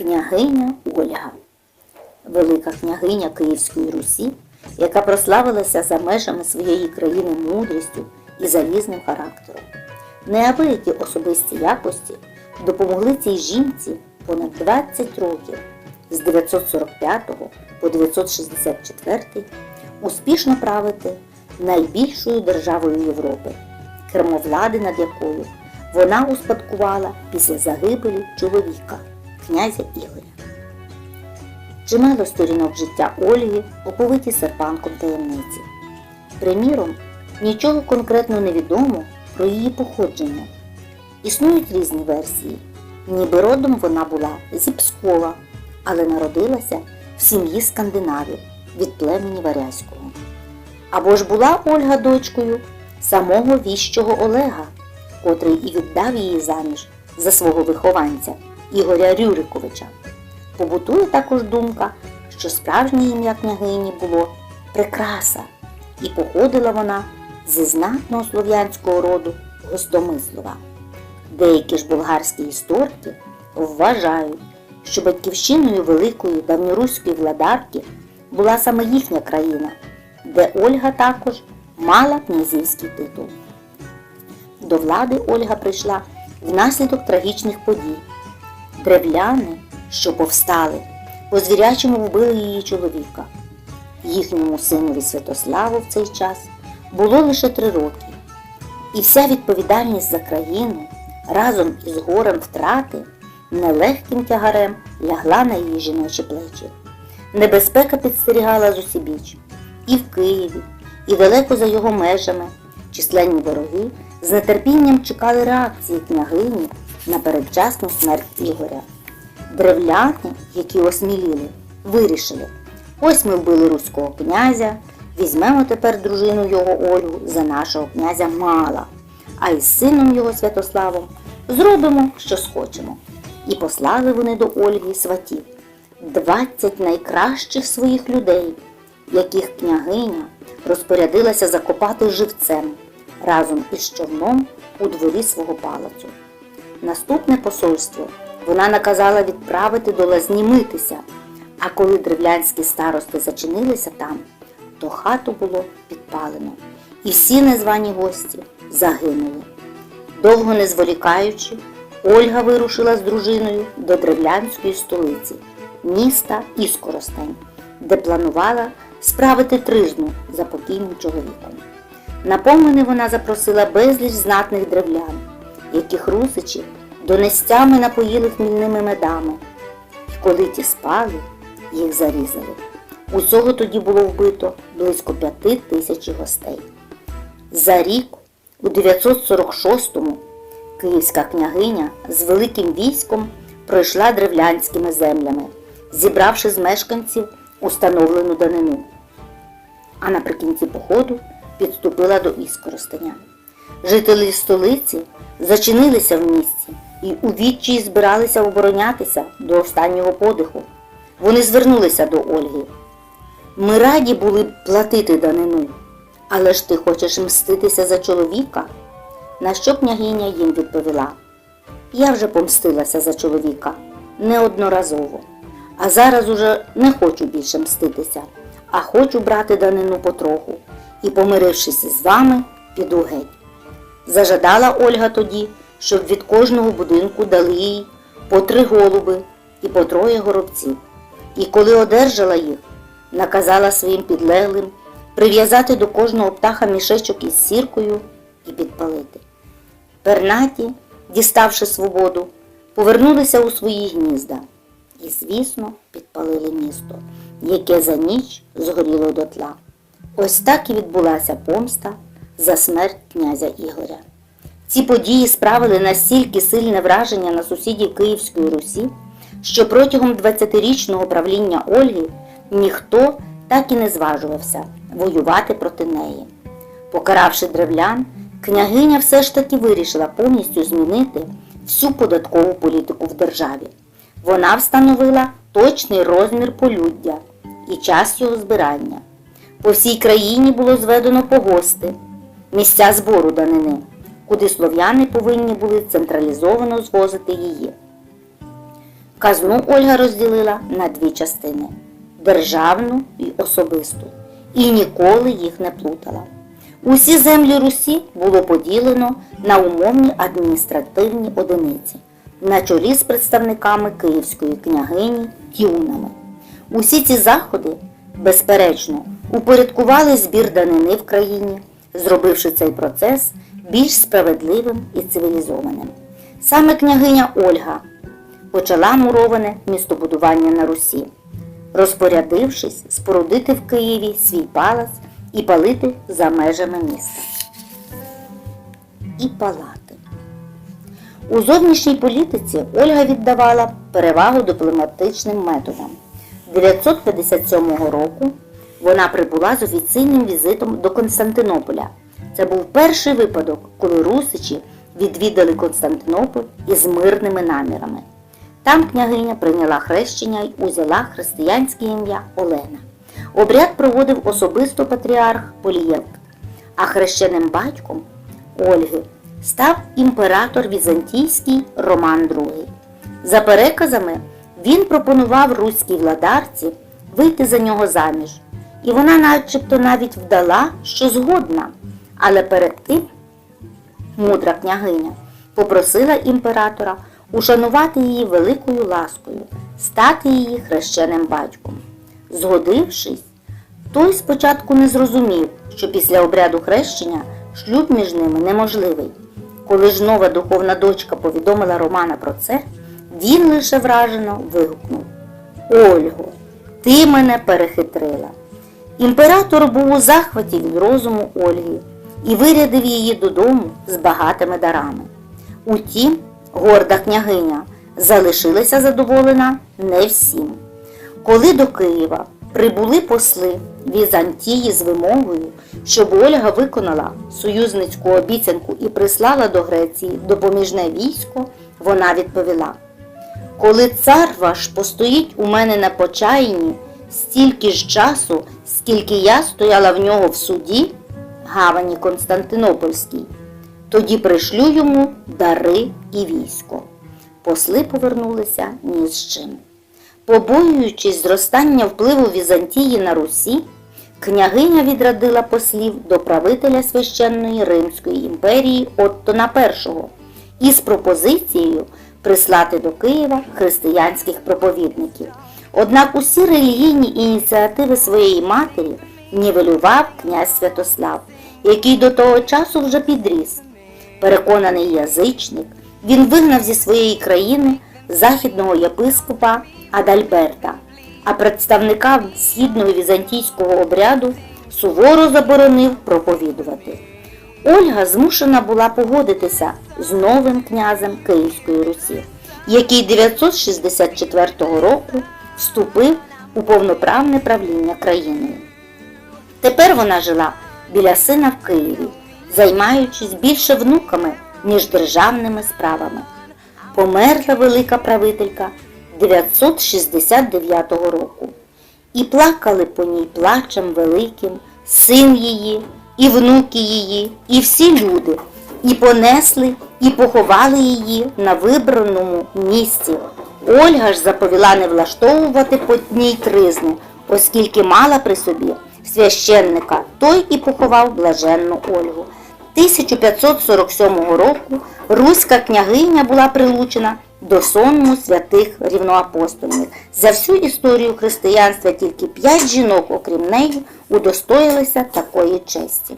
Княгиня Ольга, велика княгиня Київської Русі, яка прославилася за межами своєї країни мудрістю і залізним характером. Неабиякі особисті якості допомогли цій жінці понад 20 років з 945 по 964 успішно правити найбільшою державою Європи, кермо влади над якою вона успадкувала після загибелі чоловіка, князя Ігоря. Чимало сторінок життя Ольги оповиті серпанком таємниці. Приміром, нічого конкретно не відомо про її походження. Існують різні версії. Ніби родом вона була зі Пскова, але народилася в сім'ї скандинавів від племені Варязького. Або ж була Ольга дочкою самого віщого Олега, котрий і віддав її заміж за свого вихованця Ігоря Рюриковича. Побутує також думка, що справжнє ім'я княгині було Прекраса, і походила вона зі знатного слов'янського роду Гостомислова. Деякі ж болгарські історики вважають, що батьківщиною великої давньоруської владарки була саме їхня країна, де Ольга також мала князівський титул. До влади Ольга прийшла внаслідок трагічних подій. Древляни, що повстали, по звірячому вбили її чоловіка. Їхньому синові Святославу в цей час було лише три роки, і вся відповідальність за країну разом із горем втрати нелегким тягарем лягла на її жіночі плечі. Небезпека підстерігала зусібіч і в Києві, і далеко за його межами. Численні вороги з нетерпінням чекали реакції княгині на передчасну смерть Ігоря. Древляни, які осміліли, вирішили, ось ми вбили руського князя, візьмемо тепер дружину його Ольгу за нашого князя Мала, а із сином його Святославом зробимо, що схочемо. І послали вони до Ольги сватів двадцять найкращих своїх людей, яких княгиня розпорядилася закопати живцем разом із човном у дворі свого палацу. Наступне посольство вона наказала відправити до лазні митися, а коли древлянські старости зачинилися там, то хату було підпалено, і всі незвані гості загинули. Довго не зволікаючи, Ольга вирушила з дружиною до древлянської столиці, міста Іскоростень, де планувала справити трижну за покійним чоловіком. На помини вона запросила безліч знатних древлян, яких русичі донестями напоїли хмільними медами, і коли ті спали, їх зарізали. Усього тоді було вбито близько п'яти тисяч гостей. За рік, у 946-му, київська княгиня з великим військом пройшла древлянськими землями, зібравши з мешканців установлену данину. А наприкінці походу підступила до Іскоростеня. Жителі столиці зачинилися в місті і у відчаї збиралися оборонятися до останнього подиху. Вони звернулися до Ольги. Ми раді були б платити данину, але ж ти хочеш мститися за чоловіка? На що княгиня їм відповіла? Я вже помстилася за чоловіка неодноразово, а зараз уже не хочу більше мститися, а хочу брати данину потроху і, помирившись із вами, піду геть. Зажадала Ольга тоді, щоб від кожного будинку дали їй по три голуби і по троє горобців. І коли одержала їх, наказала своїм підлеглим прив'язати до кожного птаха мішечок із сіркою і підпалити. Пернаті, діставши свободу, повернулися у свої гнізда і, звісно, підпалили місто, яке за ніч згоріло дотла. Ось так і відбулася помста за смерть князя Ігоря. Ці події справили настільки сильне враження на сусідів Київської Русі, що протягом 20-річного правління Ольги ніхто так і не зважувався воювати проти неї. Покаравши древлян, княгиня все ж таки вирішила повністю змінити всю податкову політику в державі. Вона встановила точний розмір полюддя і час його збирання. По всій країні було зведено погости, місця збору данини, куди слов'яни повинні були централізовано звозити її. Казну Ольга розділила на дві частини державну і особисту, і ніколи їх не плутала. Усі землі Русі було поділено на умовні адміністративні одиниці на чолі з представниками Київської княгині Тюнами. Усі ці заходи, безперечно, упорядкували збір данини в країні, зробивши цей процес більш справедливим і цивілізованим. Саме княгиня Ольга почала муроване містобудування на Русі, розпорядившись спорудити в Києві свій палац і палити за межами міста. І палати. У зовнішній політиці Ольга віддавала перевагу дипломатичним методам. 957 року вона прибула з офіційним візитом до Константинополя. Це був перший випадок, коли русичі відвідали Константинополь із мирними намірами. Там княгиня прийняла хрещення й узяла християнське ім'я Олена. Обряд проводив особисто патріарх Полієвк, а хрещеним батьком Ольги став імператор візантійський Роман II. За переказами, він пропонував руській владарці вийти за нього заміж, і вона начебто навіть вдала, що згодна, але перед тим мудра княгиня попросила імператора ушанувати її великою ласкою, стати її хрещеним батьком. Згодившись, той спочатку не зрозумів, що після обряду хрещення шлюб між ними неможливий. Коли ж нова духовна дочка повідомила Романа про це, він лише вражено вигукнув Ольго, ти мене перехитрила. Імператор був у захваті від розуму Ольги і вирядив її додому з багатими дарами. Утім, горда княгиня залишилася задоволена не всім. Коли до Києва прибули посли Візантії з вимогою, щоб Ольга виконала союзницьку обіцянку і прислала до Греції допоміжне військо, вона відповіла: Коли цар ваш постоїть у мене на почаянні стільки ж часу, скільки я стояла в нього в суді, гавані Константинопольській, тоді пришлю йому дари і військо. Посли повернулися ні з чим. Побоюючись зростання впливу Візантії на Русі, княгиня відрадила послів до правителя священної Римської імперії Оттона І із пропозицією прислати до Києва християнських проповідників. Однак усі релігійні ініціативи своєї матері нівелював князь Святослав, який до того часу вже підріс. Переконаний язичник, він вигнав зі своєї країни західного єпископа Адальберта, а представникам східного візантійського обряду суворо заборонив проповідувати. Ольга змушена була погодитися з новим князем Київської Русі, який 964 року вступив у повноправне правління країною. Тепер вона жила біля сина в Києві, займаючись більше внуками, ніж державними справами. Померла велика правителька 969 року. І плакали по ній плачем великим син її, і внуки її, і всі люди, і понесли, і поховали її на вибраному місці. Ольга ж заповіла не влаштовувати по ній тризни, оскільки мала при собі священника, той і поховав блаженну Ольгу. 1547 року руська княгиня була прилучена до сонму святих рівноапостольних. За всю історію християнства тільки п'ять жінок, окрім неї, удостоїлися такої честі.